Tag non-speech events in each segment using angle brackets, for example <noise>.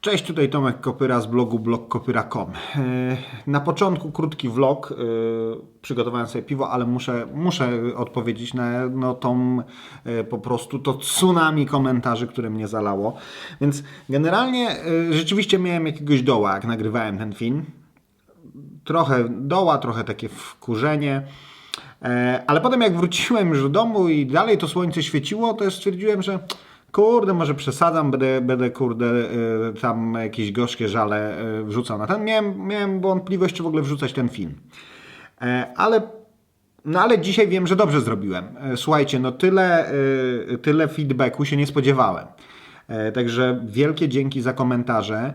Cześć, tutaj Tomek Kopyra z blogu blogkopyra.com. E, Na początku krótki vlog. e, Przygotowałem sobie piwo, ale muszę, muszę odpowiedzieć na no, tą e, po prostu to tsunami komentarzy, które mnie zalało. Więc generalnie rzeczywiście miałem jakiegoś doła, jak nagrywałem ten film. Trochę doła, trochę takie wkurzenie. Ale potem jak wróciłem już do domu i dalej to słońce świeciło, to stwierdziłem, że kurde, może przesadzam, będę, będę kurde e, tam jakieś gorzkie żale e, wrzucał na ten. Miałem, miałem wątpliwość, czy w ogóle wrzucać ten film. E, Ale no ale dzisiaj wiem, że dobrze zrobiłem. E, Słuchajcie, no tyle, e, tyle feedbacku się nie spodziewałem. E, Także wielkie dzięki za komentarze.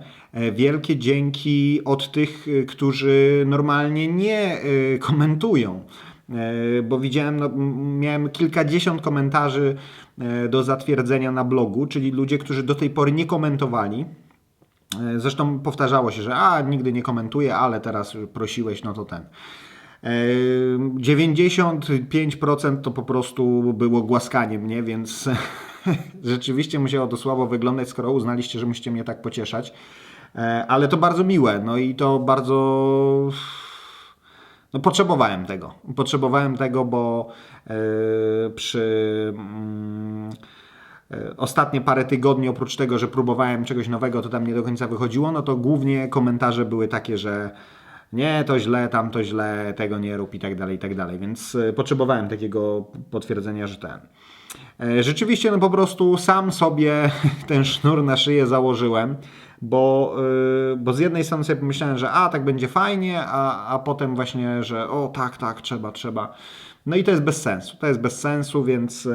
Wielkie dzięki od tych, którzy normalnie nie komentują. E, Bo widziałem, no, miałem kilkadziesiąt komentarzy e, do zatwierdzenia na blogu, czyli ludzie, którzy do tej pory nie komentowali. E, Zresztą powtarzało się, że a nigdy nie komentuję, ale teraz prosiłeś, no to ten. E, 95% to po prostu było głaskanie mnie, więc <laughs> rzeczywiście musiało to słabo wyglądać, skoro uznaliście, że musicie mnie tak pocieszać. Ale to bardzo miłe, no i to bardzo. No, potrzebowałem tego. Potrzebowałem tego, bo e, przy. e, Ostatnie parę tygodni, oprócz tego, że próbowałem czegoś nowego, to tam nie do końca wychodziło, no to głównie komentarze były takie, że nie, to źle, tam to źle, tego nie rób i tak dalej, i tak dalej. Więc e, potrzebowałem takiego potwierdzenia, że ten. Rzeczywiście, no po prostu sam sobie <laughs> ten sznur na szyję założyłem, bo, e, bo z jednej strony sobie pomyślałem, że a, tak będzie fajnie, a, a potem właśnie, że o, tak, tak, trzeba, trzeba. No i to jest bez sensu. To jest bez sensu, więc.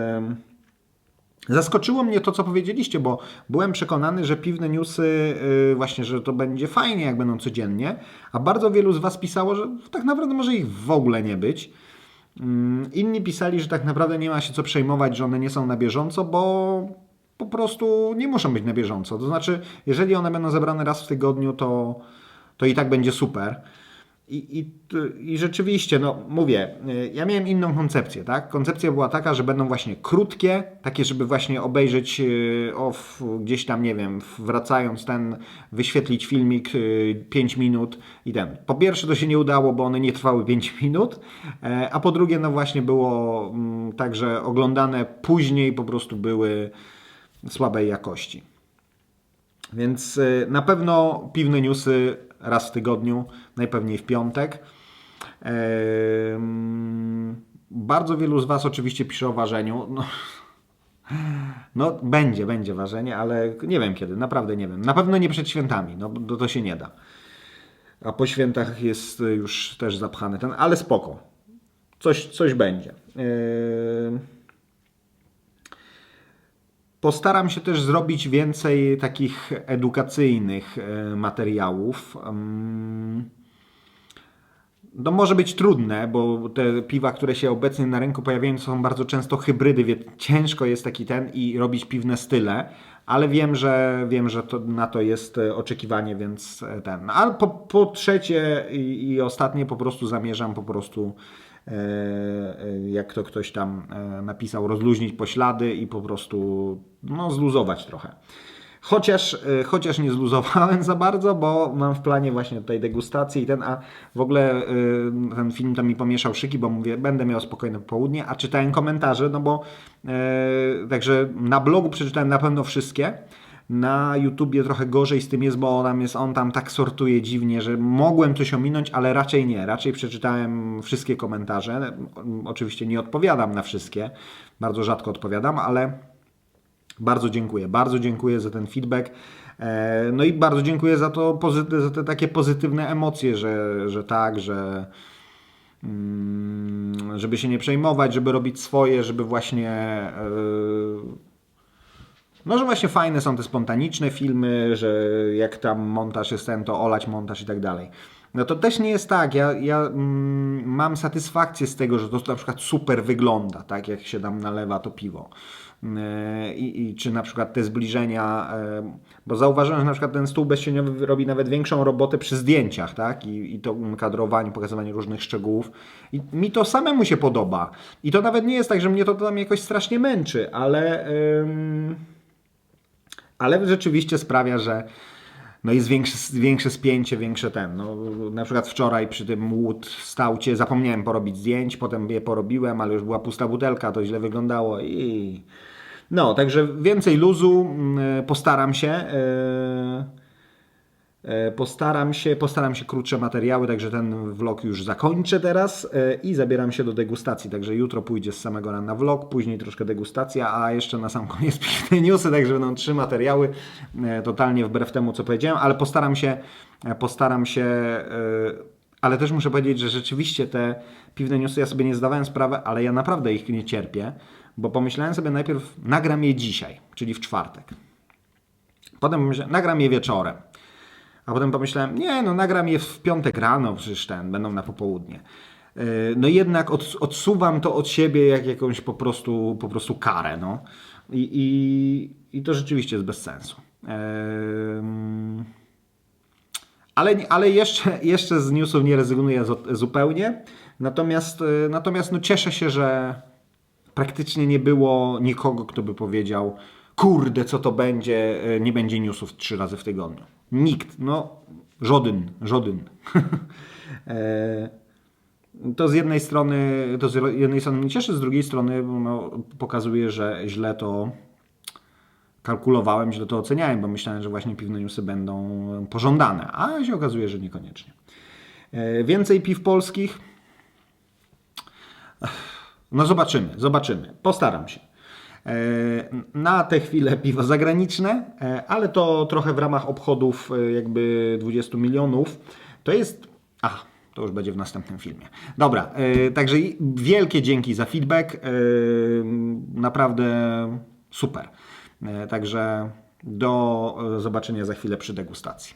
Zaskoczyło mnie to, co powiedzieliście, bo byłem przekonany, że piwne newsy, yy, właśnie, że to będzie fajnie, jak będą codziennie, a bardzo wielu z Was pisało, że tak naprawdę może ich w ogóle nie być. Mm, Inni pisali, że tak naprawdę nie ma się co przejmować, że one nie są na bieżąco, bo po prostu nie muszą być na bieżąco. To znaczy, jeżeli one będą zebrane raz w tygodniu, to, to i tak będzie super. I, i, I rzeczywiście, no mówię, y, ja miałem inną koncepcję, tak? Koncepcja była taka, że będą właśnie krótkie, takie, żeby właśnie obejrzeć, y, o, gdzieś tam, nie wiem, wracając ten, wyświetlić filmik 5 minut i ten. Po pierwsze to się nie udało, bo one nie trwały 5 <laughs> minut, e, a po drugie, no właśnie było mm, tak, że oglądane później po prostu były słabej jakości. Więc y, na pewno piwne newsy raz w tygodniu, najpewniej w piątek. Bardzo wielu z Was oczywiście pisze o ważeniu. No, <laughs> no będzie, będzie ważenie, ale nie wiem kiedy, naprawdę nie wiem. Na pewno nie przed świętami, no bo to się nie da. A po świętach jest y, już też zapchany ten, ale spoko. Coś, coś będzie. Ehm, Postaram się też zrobić więcej takich edukacyjnych e, materiałów. No może być trudne, bo te piwa, które się obecnie na rynku pojawiają, są bardzo często hybrydy, więc ciężko jest taki ten i robić piwne style, ale wiem, że wiem, że to, na to jest e, oczekiwanie, więc e, ten. A po, po trzecie i, i ostatnie po prostu zamierzam po prostu jak to ktoś tam e, napisał, rozluźnić poślady i po prostu no, zluzować trochę. Chociaż, e, chociaż nie zluzowałem <laughs> za bardzo, bo mam w planie właśnie tutaj degustację i ten, a w ogóle e, ten film tam mi pomieszał szyki, bo mówię, będę miał spokojne południe, a czytałem komentarze, no bo e, także na blogu przeczytałem na pewno wszystkie, na YouTubie trochę gorzej z tym jest, bo tam jest, on tam tak sortuje dziwnie, że mogłem coś ominąć, ale raczej nie. Raczej przeczytałem wszystkie komentarze. Oczywiście nie odpowiadam na wszystkie, bardzo rzadko odpowiadam, ale bardzo dziękuję. Bardzo dziękuję za ten feedback. E, No i bardzo dziękuję za to, za te takie pozytywne emocje, że, że tak, że mm, żeby się nie przejmować, żeby robić swoje, żeby właśnie e, no, że właśnie fajne są te spontaniczne filmy, że jak tam montaż jest ten, to olać montaż i tak dalej. No to też nie jest tak. Ja, ja mm, mam satysfakcję z tego, że to na przykład super wygląda, tak jak się tam nalewa to piwo. Yy, I, i czy na przykład te zbliżenia, yy, bo zauważyłem, że na przykład ten stół bezcieniowy robi nawet większą robotę przy zdjęciach, tak? I, i to kadrowanie, pokazywanie różnych szczegółów. I mi to samemu się podoba. I to nawet nie jest tak, że mnie to tam jakoś strasznie męczy, ale. ym, ale rzeczywiście sprawia, że, no jest większe, większe spięcie, większe ten. No, na przykład wczoraj przy tym łód stałcie zapomniałem porobić zdjęć, potem je porobiłem, ale już była pusta butelka, to źle wyglądało i... No, także więcej luzu, mm, postaram się. E, Postaram się, postaram się krótsze materiały, także ten vlog już zakończę teraz e, i zabieram się do degustacji. Także jutro pójdzie z samego rana vlog, później troszkę degustacja, a jeszcze na sam koniec <laughs> piękne newsy, także będą trzy materiały, e, totalnie wbrew temu, co powiedziałem, ale postaram się, e, postaram się, e, ale też muszę powiedzieć, że rzeczywiście te piwne newsy ja sobie nie zdawałem sprawy, ale ja naprawdę ich nie cierpię, bo pomyślałem sobie najpierw, nagram je dzisiaj, czyli w czwartek. Potem nagram je wieczorem. A potem pomyślałem, nie, no nagram je w piątek rano, przecież ten, będą na popołudnie. Yy, No jednak od, odsuwam to od siebie jak jakąś po prostu, po prostu karę, no. I, i, I to rzeczywiście jest bez sensu. Ale, ale jeszcze, jeszcze z newsów nie rezygnuję zupełnie. Natomiast, y, natomiast no cieszę się, że praktycznie nie było nikogo, kto by powiedział, kurde, co to będzie, y, nie będzie newsów trzy razy w tygodniu. Nikt, no, żaden, żaden. <laughs> E, to z jednej strony, to z jednej strony mnie cieszy, z drugiej strony no, pokazuje, że źle to kalkulowałem, źle to oceniałem, bo myślałem, że właśnie piwne newsy będą pożądane, a się okazuje, że niekoniecznie. E, Więcej piw polskich? No zobaczymy, zobaczymy. Postaram się. E, Na tę chwilę piwo zagraniczne, e, ale to trochę w ramach obchodów e, jakby 20 milionów. To jest... Ach, to już będzie w następnym filmie. Dobra, także wielkie dzięki za feedback. Naprawdę super. Także do zobaczenia za chwilę przy degustacji.